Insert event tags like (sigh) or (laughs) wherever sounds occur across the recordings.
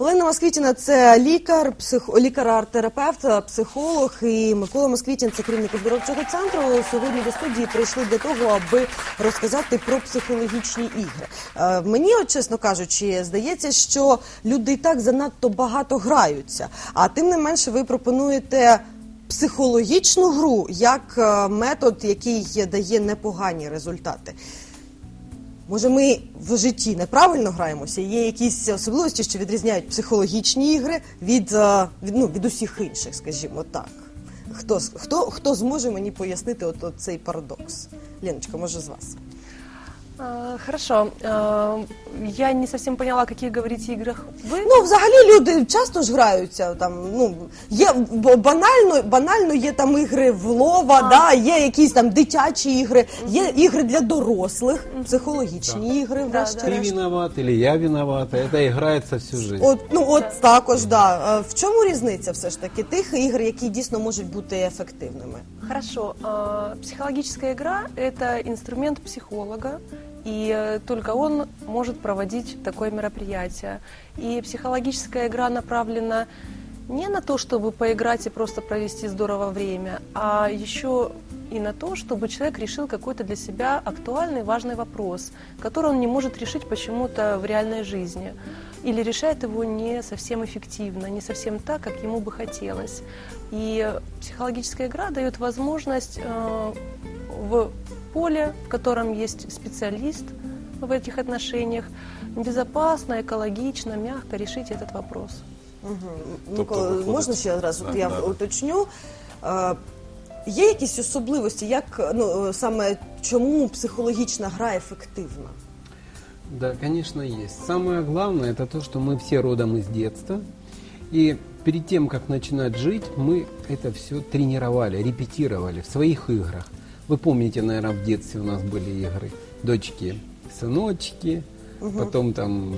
Олена Москвітіна це лікар, псих... лікар-терапевт, психолог і Микола Москвітін це керівник оздоровчого центру. Сьогодні до студії прийшли для того, аби розказати про психологічні ігри. Е, мені, от, чесно кажучи, здається, що люди і так занадто багато граються. А тим не менше, ви пропонуєте психологічну гру як е, метод, який дає непогані результати. Може, ми в житті неправильно граємося? Є якісь особливості, що відрізняють психологічні ігри від, е, від, ну, від усіх інших, скажімо так. Хто, хто, хто зможе мені пояснити от, от цей парадокс? Ліночка, може з вас? А, Хорошо. А, Я не совсем поняла, о каких говорите играх вы. Ну, взагалі люди часто ж граються. Там, ну, є б- банально, банально є там ігри в лова, да, є якісь там дитячі ігри, є ігри для дорослих, психологічні ігри, Да, Ты врешті-решт. виноват или я виновата. Это играется всю жизнь. От, ну от також, да. Е, В чому різниця все ж таки тих ігр, які дійсно можуть бути ефективними? Хорошо. А, Психологическая игра – это инструмент психолога, И э, только он может проводить такое мероприятие. И психологическая игра направлена не на то, чтобы поиграть и просто провести здорово время, а еще и на то, чтобы человек решил какой-то для себя актуальный, важный вопрос, который он не может решить почему-то в реальной жизни. Или решает его не совсем эффективно, не совсем так, как ему бы хотелось. И психологическая игра дает возможность э, в поле, в котором есть специалист в этих отношениях, безопасно, экологично, мягко решить этот вопрос. Угу. Тобто Микола, виходить- можна ще раз? От Да, я да, да. уточню. Е, Є якісь особливості, як ну е, саме чому психологічна гра ефективна? Да, конечно, есть. Самое главное это то, что мы все родом из детства. И перед тем, как начинать жить, мы это все тренировали, репетировали в своих играх. Вы помните, наверное, в детстве у нас были игры дочки, сыночки, потом там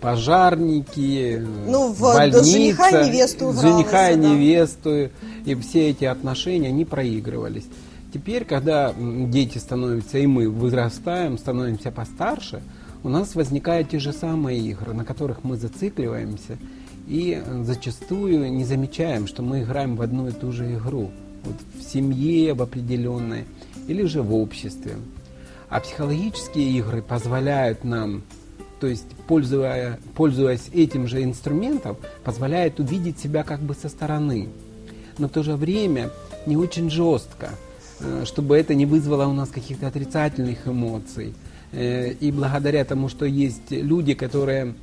пожарники, Ну, в- больница, жениха и невесту жениха и да. невесту, и все эти отношения, они проигрывались. Теперь, когда дети становятся, и мы вырастаем, становимся постарше, у нас возникают те же самые игры, на которых мы зацикливаемся и э, зачастую не замечаем, что мы играем в одну и ту же игру. Вот в семье, в определенной, или же в обществе. А психологические игры позволяют нам, то есть пользуя- пользуясь этим же инструментом, позволяют увидеть себя как бы со стороны. Но в то же время не очень жестко, э, чтобы это не вызвало у нас каких-то отрицательных эмоций. Э, И благодаря тому, что есть люди, которые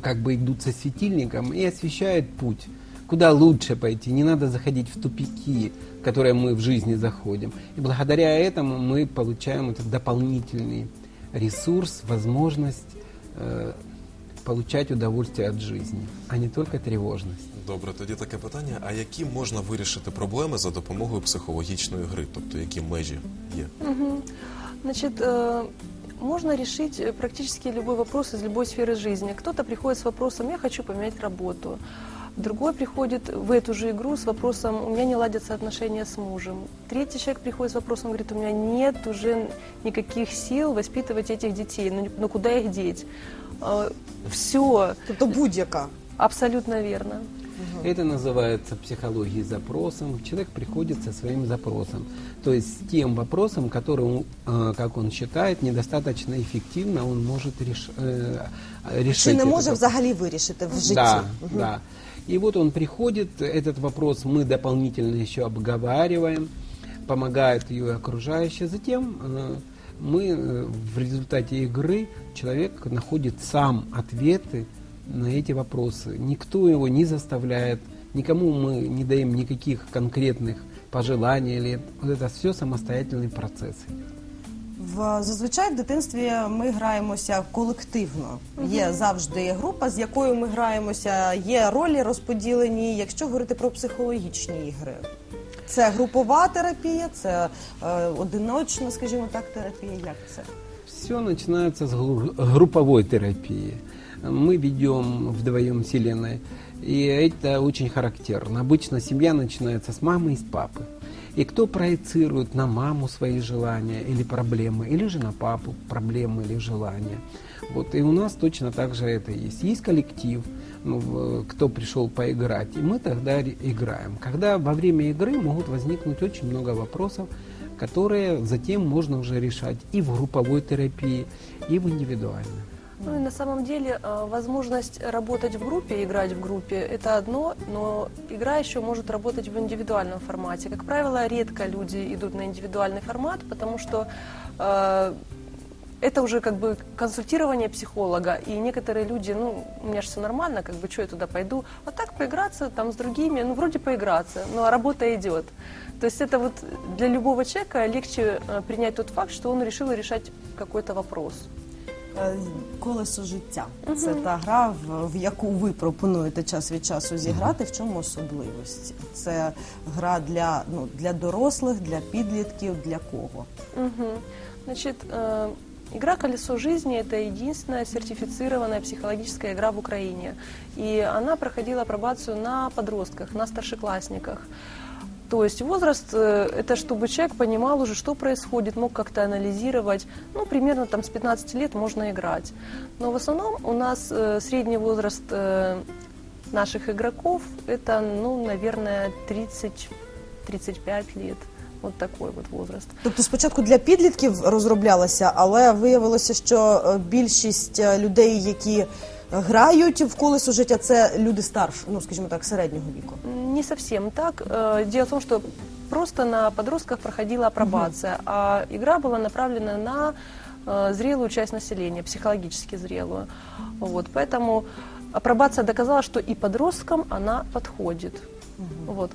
как бы идут со светильником и освещают путь, куда лучше пойти, не надо заходить в тупики, в которые мы в жизни заходим. И благодаря этому мы получаем этот дополнительный ресурс, возможность э, получать удовольствие от жизни, а не только тревожность. Добре, тоді таке питання: а які можна вирішити проблеми за допомогою психологічної гри? Тобто які межі є? Значит, э, можно решить э, практически любой вопрос из любой сферы жизни. Кто-то приходит с вопросом «я хочу поменять работу», другой приходит в эту же игру с вопросом «у меня не ладятся отношения с мужем», третий человек приходит с вопросом, говорит «у меня нет уже никаких сил воспитывать этих детей, ну, ну куда их деть?» Все, Тобто будь-яка. абсолютно верно. Это называется психологией запросом. Человек приходит со своим запросом. То есть с тем вопросом, который, он, э, как он считает, недостаточно эффективно, он может реш- э, решить. Чи не этот може вопрос. взагалі вирішити в житті? Да, Мгм. да. И вот он приходит, этот вопрос мы дополнительно еще обговариваем, помогают ее окружающие. Затем э, мы э, в результате игры человек находит сам ответы на эти вопросы. Никто его не заставляет, никому мы не даем никаких конкретных пожеланий. Или это все самостоятельный процесс. В зазвичай в дитинстві ми граємося колективно. Є завжди група, з якою ми граємося, є ролі розподілені. Якщо говорити про психологічні ігри, це групова терапія, це е, одиночна, скажімо так, терапія. Як це? Все начинается с гру- групповой терапии. Мы ведем вдвоем с Еленой, и это очень характерно. Обычно семья начинается с мамы и с папы. И кто проецирует на маму свои желания или проблемы, или же на папу проблемы или желания. Вот, и у нас точно так же это есть. Есть коллектив, ну, кто пришел поиграть, и мы тогда играем. Когда во время игры могут возникнуть очень много вопросов, которые затем можно уже решать и в групповой терапии, и в индивидуальной. Ну и на самом деле э, возможность работать в группе, играть в группе – это одно, но игра еще может работать в индивидуальном формате. Как правило, редко люди идут на индивидуальный формат, потому что э, это уже как бы консультирование психолога, и некоторые люди, ну, у меня же все нормально, как бы, что я туда пойду, а так поиграться там с другими, ну, вроде поиграться, но работа идет. То есть это вот для любого человека легче э, принять тот факт, что он решил решать какой-то вопрос. Е, Колесо життя. Це та гра, в, в яку ви пропонуєте час від часу зіграти. В чому особливості? Це гра для, ну, для дорослих, для підлітків, для кого? Мгм. Значит, э, игра «Колесо жизни» – это единственная сертифицированная психологическая игра в Украине. И она проходила апробацию на подростках, на старшеклассниках. То есть возраст э, – это чтобы человек понимал уже, что происходит, мог как-то анализировать. Ну, примерно там с 15 лет можно играть. Но в основном у нас э, средний возраст э, наших игроков – это, ну, наверное, 30-35 лет. Вот такой вот возраст. Тобто спочатку для підлітків розроблялася, але виявилося, що е, більшість е, людей, які грають в колесо життя, це люди старші, ну скажімо так, середнього віку. Не совсем так. Э, Дело в том, что просто на подростках проходила апробация, а игра была направлена на э, зрелую часть населения, психологически зрелую. Вот, поэтому апробация доказала, что и подросткам она подходит. Вот.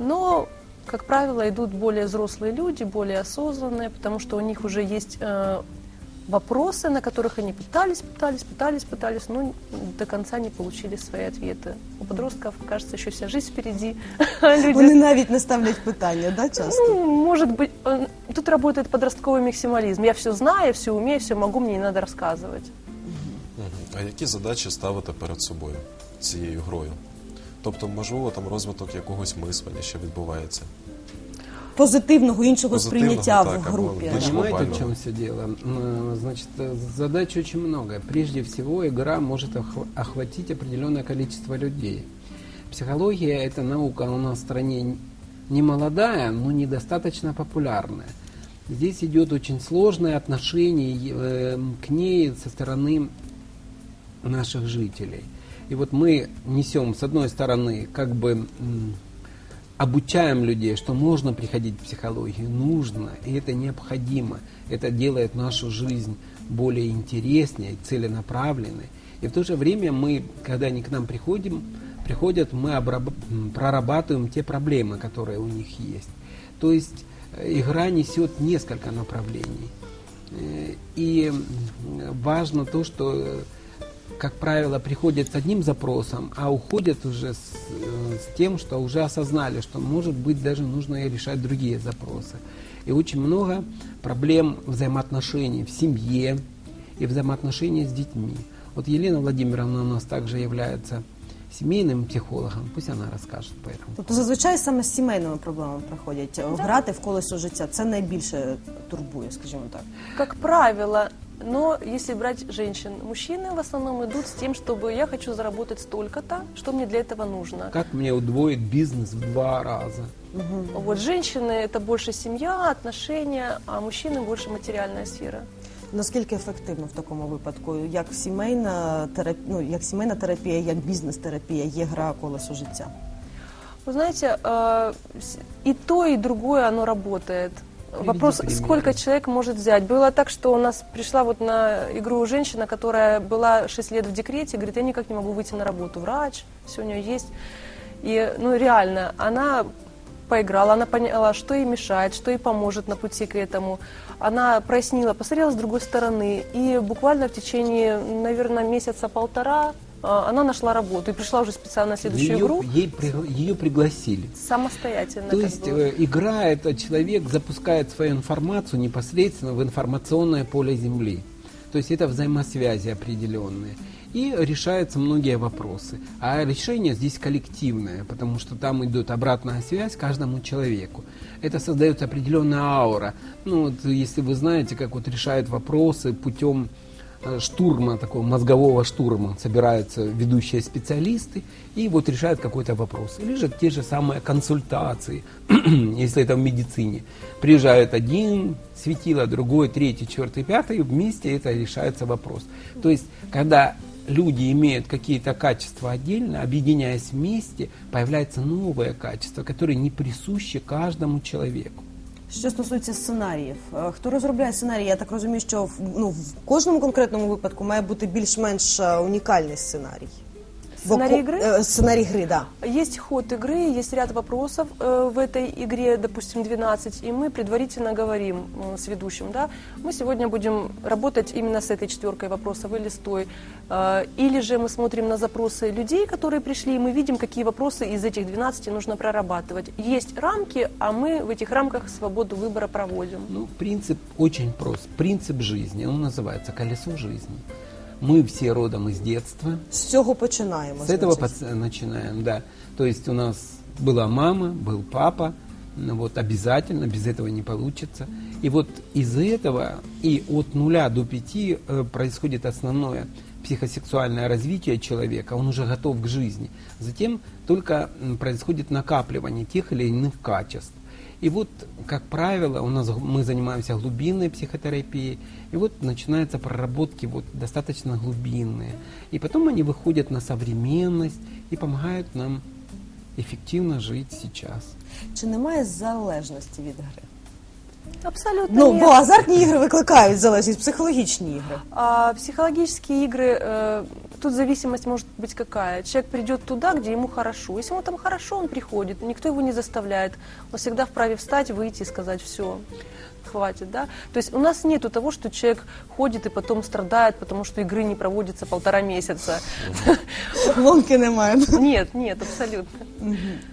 Но, как правило, идут более взрослые люди, более осознанные, потому что у них уже есть э, вопросы, на которых они пытались, пытались, пытались, пытались, но до конца не получили свои ответы. У подростков, кажется, еще вся жизнь впереди. (laughs) Люди Вони навіть не ставлять питання, да, часто? ну, может быть, э, тут работает подростковый максимализм. Я все знаю, все умею, все могу, мне не надо рассказывать. Мгм. А які задачі ставите перед собою цією грою? Тобто, можливо, там розвиток якогось мислення ще відбувається. Позитивного іншого Позитивного, сприйняття так, в або групі. більш Понимаете, в глобального. чем все дело? М, Значит, э, задач очень много. Прежде всего, игра может охва- охватить определенное количество людей. Психология – это наука у нас в стране н- не молодая, но недостаточно популярная. Здесь идет очень сложное отношение э, к ней со стороны наших жителей. И вот мы несем, с одной стороны, как бы м, обучаем людей, что можно приходить в психологию, нужно, и это необходимо. Это делает нашу жизнь более интереснее, целенаправленной. И в то же время мы, когда они к нам приходим, приходят, мы обраб- прорабатываем те проблемы, которые у них есть. То есть э, игра несет несколько направлений. Э, И важно то, что э, как правило, приходят с одним запросом, а уходят уже с, э, с тем, что уже осознали, что, может быть, даже нужно и решать другие запросы. И очень много проблем взаимоотношений в семье и взаимоотношений с детьми. Вот Елена Владимировна у нас также является семейным психологом, пусть она расскажет по этому. Тобто зазвичай саме з сімейними проблемами приходять. Грати в колесо життя це найбільше турбує, скажімо так. Как правило, но если брать женщин, мужчины в основном идут с тем, чтобы я хочу заработать столько-то, что мне для этого нужно. Как мне удвоить бизнес в два раза? Вот женщины это больше семья, отношения, а мужчины больше материальная сфера. Наскільки ефективно в такому випадку, як сімейна терапія, ну, як сімейна терапія, як бізнес-терапія, є гра колесо життя? Вы знаете, э, с- и то, и другое, оно работает. Вопрос, сколько человек может взять. Было так, что у нас пришла вот на игру женщина, которая была 6 лет в декрете, говорит, я никак не могу выйти на работу. Врач, все у нее есть. И, ну, реально, она поиграла, она поняла, что ей мешает, что ей поможет на пути к этому. Она прояснила, посмотрела с другой стороны. И буквально в течение, наверное, месяца-полтора она нашла работу и пришла уже специально на следующую Ее, игру ей ее пригласили. самостоятельно. То есть бы. э, игра это человек запускает свою информацию непосредственно в информационное поле Земли. То есть это взаимосвязи определенные. И решаются многие вопросы. А решение здесь коллективное, потому что там идет обратная связь каждому человеку. Это создает определенная аура. Ну, вот, если вы знаете, как вот решают вопросы путем штурма, такого мозгового штурма, собираются ведущие специалисты и вот решают какой-то вопрос. Или же те же самые консультации, (clears throat) если это в медицине. Приезжает один светило, другой, третий, четвертый, пятый, вместе это решается вопрос. То есть, когда люди имеют какие-то качества отдельно, объединяясь вместе, появляется новое качество, которое не присуще каждому человеку. Що стосується сценаріїв, е, хто розробляє сценарій? Я так розумію, що в- ну, в кожному конкретному випадку має бути більш-менш е, унікальний сценарій. Гри? е, Сценарій гри, так. Да. Есть ход игры, есть ряд вопросов э, в этой игре, допустим, 12, и мы предварительно говорим э, с ведущим, да, мы сегодня будем работать именно с этой четверкой вопросов или с той. Э, или же мы смотрим на запросы людей, которые пришли, и мы видим, какие вопросы из этих 12 нужно прорабатывать. Есть рамки, а мы в этих рамках свободу выбора проводим. Ну, принцип очень прост. Принцип жизни. Он называется колесо жизни. Мы все родом из детства. З цього починаємо. С этого начинаем, да. То есть у нас была мама, был папа, ну вот обязательно, без этого не получится. И вот из этого и от нуля до пяти э, происходит основное психосексуальное развитие человека, он уже готов к жизни. Затем только происходит накапливание тех или иных качеств. И вот, как правило, у нас г- мы занимаемся глубинной психотерапией, и вот начинаются проработки вот достаточно глубинные. И потом они выходят на современность и помогают нам эффективно жить сейчас. Чи немає залежності від гри? Абсолютно Ну, нет. бо азартні ігри викликають залежність, психологічні ігри. А психологические игры, э, тут зависимость может быть какая. Человек придет туда, где ему хорошо. Если ему там хорошо, он приходит, никто его не заставляет. Он всегда вправе встать, выйти и сказать все. Хватит, да? То есть у нас нету того, что человек ходит и потом страдает, потому что игры не проводятся полтора месяца. (laughs) Ломки немає. Нет, нет, абсолютно.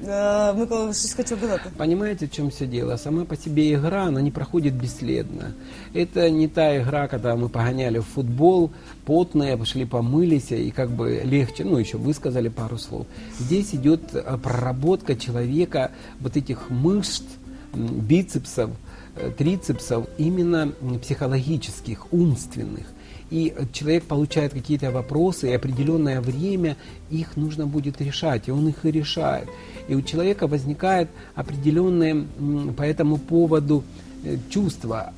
Е, Микола, щось хотів додати? Понимаете, в чем все дело? Сама по себе игра, она не проходит бесследно. Это не та игра, когда мы погоняли в футбол, потные, пошли помылись, и как бы легче, ну, еще высказали пару слов. Здесь идет э, проработка человека, вот этих мышц, бицепсов, э, трицепсов, именно психологических, умственных. И человек получает какие-то вопросы, и определенное время их нужно будет решать, и он их и решает. И у человека возникает определенные м, по этому поводу э, чувства.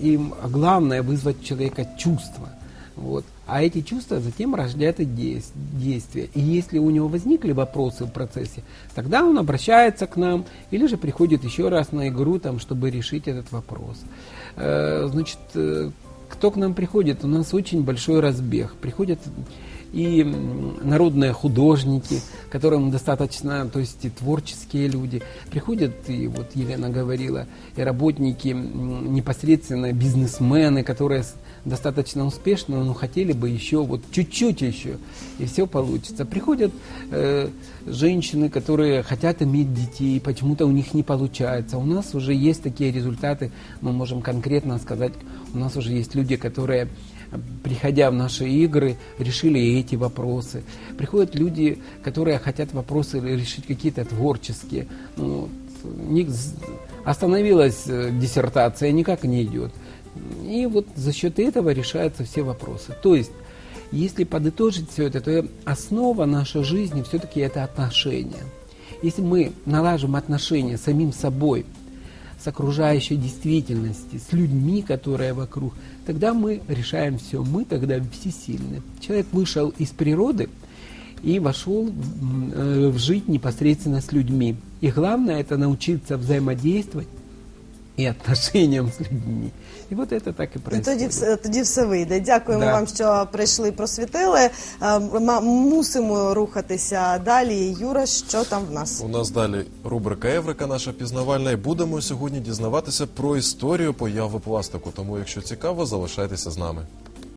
И главное вызвать у человека чувства. Вот. А эти чувства затем рождают и действия. И если у него возникли вопросы в процессе, тогда он обращается к нам или же приходит еще раз на игру, там, чтобы решить этот вопрос. Э, Значит, э, кто к нам приходит? У нас очень большой разбег. Приходят и народные художники, которым достаточно, то есть и творческие люди. Приходят, и вот Елена говорила, и работники, непосредственно бизнесмены, которые достаточно успешны, но хотели бы еще, вот чуть-чуть еще, и все получится. Приходят э, женщины, которые хотят иметь детей, почему-то у них не получается. У нас уже есть такие результаты, мы можем конкретно сказать, у нас уже есть люди, которые приходя в наши игры, решили и эти вопросы. Приходят люди, которые хотят вопросы решить какие-то творческие. Ну, остановилась э, диссертация, никак не идет. И вот за счет этого решаются все вопросы. То есть, если подытожить все это, то основа нашей жизни все-таки это отношения. Если мы налажим отношения с самим собой, с окружающей действительностью, с людьми, которые вокруг, тогда мы решаем все. Мы тогда всесильны. Человек вышел из природы и вошел м, э, в жить непосредственно с людьми. И главное это научиться взаимодействовать и отношениям с людьми. І от це так и І происходит. тоді все, тоді все вийде. Дякуємо Да. вам, що прийшли, просвітили. Е, ма- Мусимо рухатися далі. Юра, що там в нас? У нас далі рубрика Еврика наша пізнавальна, і будемо сьогодні дізнаватися про історію появи пластику. Тому, якщо цікаво, залишайтеся з нами.